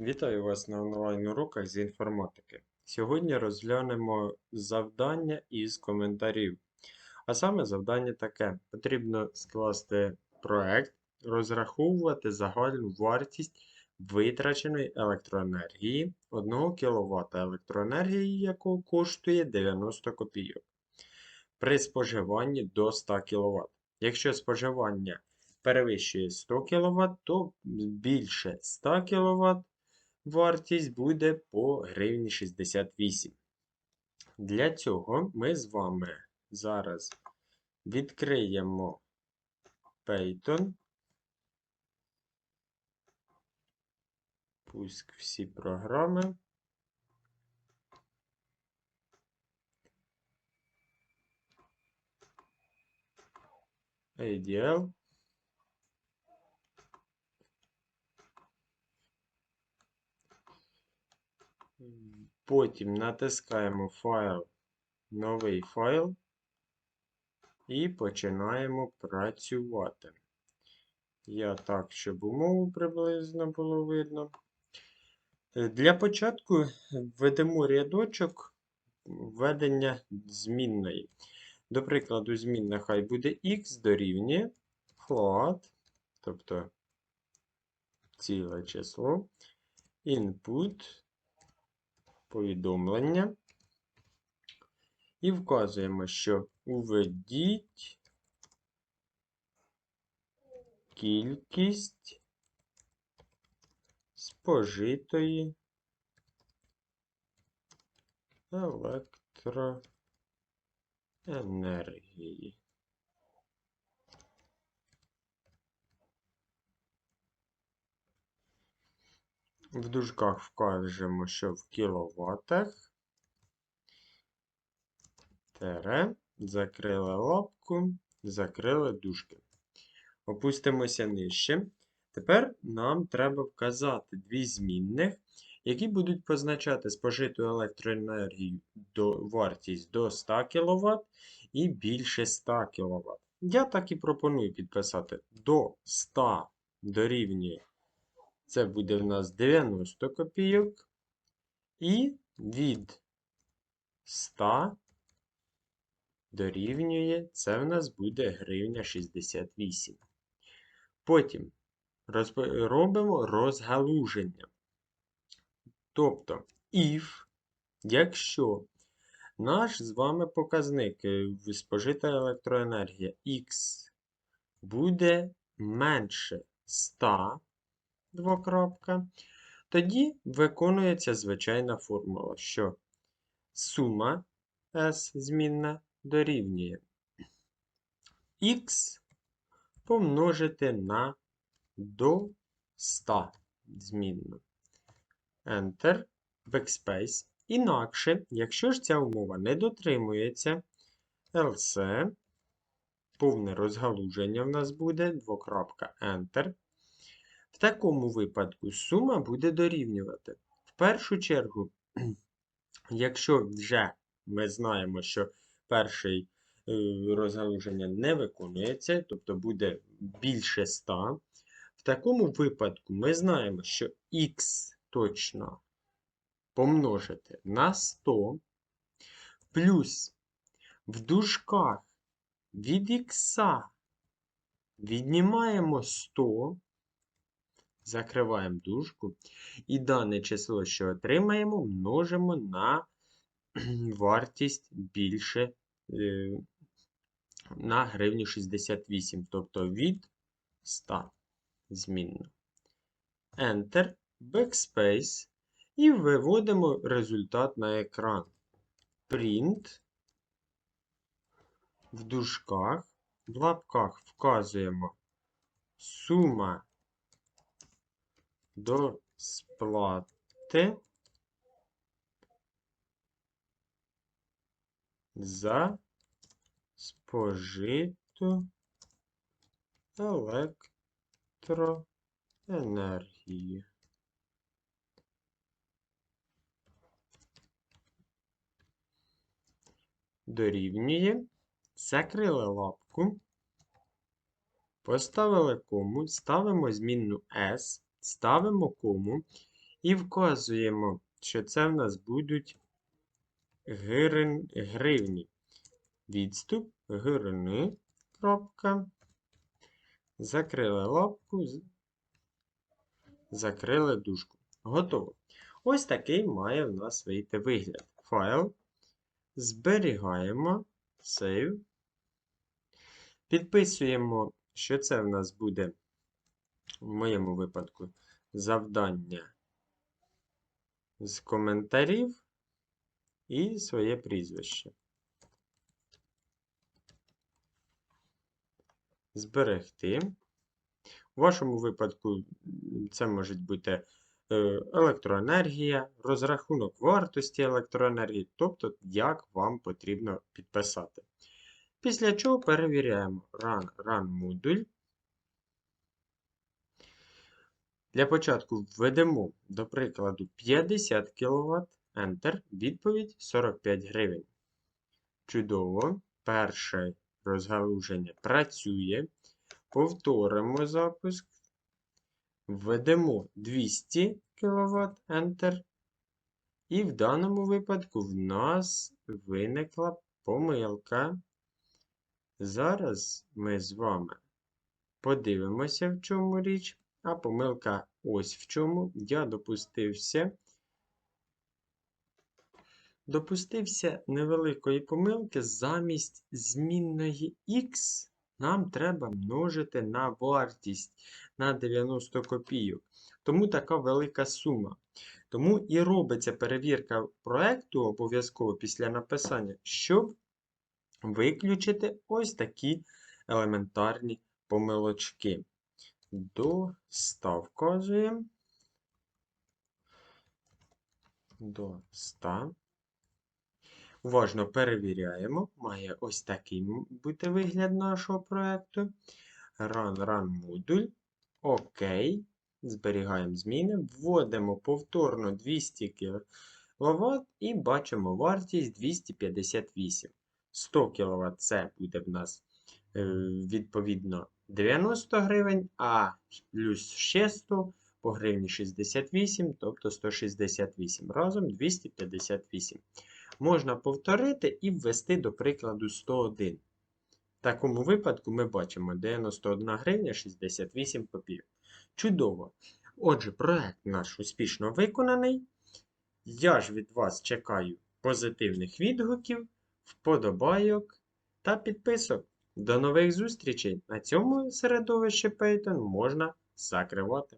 Вітаю вас на онлайн-уроках з інформатики. Сьогодні розглянемо завдання із коментарів. А саме завдання таке: потрібно скласти проект, розраховувати загальну вартість витраченої електроенергії 1 кВт електроенергії, якого коштує 90 копійок при споживанні до 100 кВт. Якщо споживання перевищує 100 кВт, то більше 100 кВт вартість буде по гривні 68. Для цього ми з вами зараз відкриємо Python. Пуск всі програми. ADL. Потім натискаємо файл, новий файл і починаємо працювати. Я так, щоб умову приблизно було видно. Для початку введемо рядочок введення змінної. До прикладу, змінна хай буде x дорівнює float, тобто ціле число, input повідомлення. І вказуємо, що уведіть кількість спожитої електроенергії. В дужках вкажемо, що в кіловатах. Тере, закрили лапку, закрили дужки. Опустимося нижче. Тепер нам треба вказати дві змінних, які будуть позначати спожиту електроенергію до вартість до 100 кВт і більше 100 кВт. Я так і пропоную підписати до 100 дорівнює це буде в нас 90 копійок. І від 100 дорівнює, це в нас буде гривня 68. Потім робимо розгалуження. Тобто, if, якщо наш з вами показник е, спожита електроенергія X буде менше 100, двокрапка, тоді виконується звичайна формула, що сума S змінна дорівнює X помножити на до 100 змінну. Enter, Backspace. Інакше, якщо ж ця умова не дотримується, LC, повне розгалуження в нас буде, двокрапка Enter. В такому випадку сума буде дорівнювати. В першу чергу, якщо вже ми знаємо, що перший е, розгалуження не виконується, тобто буде більше 100, в такому випадку ми знаємо, що х точно помножити на 100, плюс в дужках від х віднімаємо 100. Закриваємо дужку. І дане число, що отримаємо, множимо на вартість більше е, на гривню 68, тобто від 100 змінно. Enter, Backspace. І виводимо результат на екран. Print. В дужках, в лапках вказуємо сума до сплати за спожиту електроенергію. Дорівнює, закрили лапку, поставили кому, ставимо змінну S ставимо кому І вказуємо, що це в нас будуть гирин, гривні. Відступ гривни. Крапка. Закрили лапку. Закрили дужку. Готово. Ось такий має в нас вийти вигляд. Файл. Зберігаємо. Save. Підписуємо, що це в нас буде, в моєму випадку, завдання з коментарів і своє прізвище. Зберегти. У вашому випадку це може бути е, електроенергія, розрахунок вартості електроенергії, тобто як вам потрібно підписати. Після чого перевіряємо Run, Run модуль. Для початку введемо, до прикладу, 50 кВт, Enter, відповідь 45 гривень. Чудово. Перше розгалуження працює. Повторимо запуск. Введемо 200 кВт, Enter. І в даному випадку в нас виникла помилка. Зараз ми з вами подивимося, в чому річ, а помилка ось в чому. Я допустився. Допустився невеликої помилки, замість змінної x нам треба множити на вартість на 90 копійок. Тому така велика сума. Тому і робиться перевірка проекту обов'язково після написання, щоб виключити ось такі елементарні помилочки. До 100 вказуємо. До 100. Уважно перевіряємо. Має ось такий бути вигляд нашого проєкту. Run, run модуль. ОК. Зберігаємо зміни. Вводимо повторно 200 кВт і бачимо вартість 258. 100 кВт це буде в нас е, відповідно 90 гривень, а плюс ще 100 по гривні 68, тобто 168. Разом 258. Можна повторити і ввести, до прикладу, 101. В такому випадку ми бачимо 91 гривня 68 копійок. Чудово! Отже, проект наш успішно виконаний. Я ж від вас чекаю позитивних відгуків, вподобайок та підписок. До нових зустрічей! На цьому середовище Python можна закривати.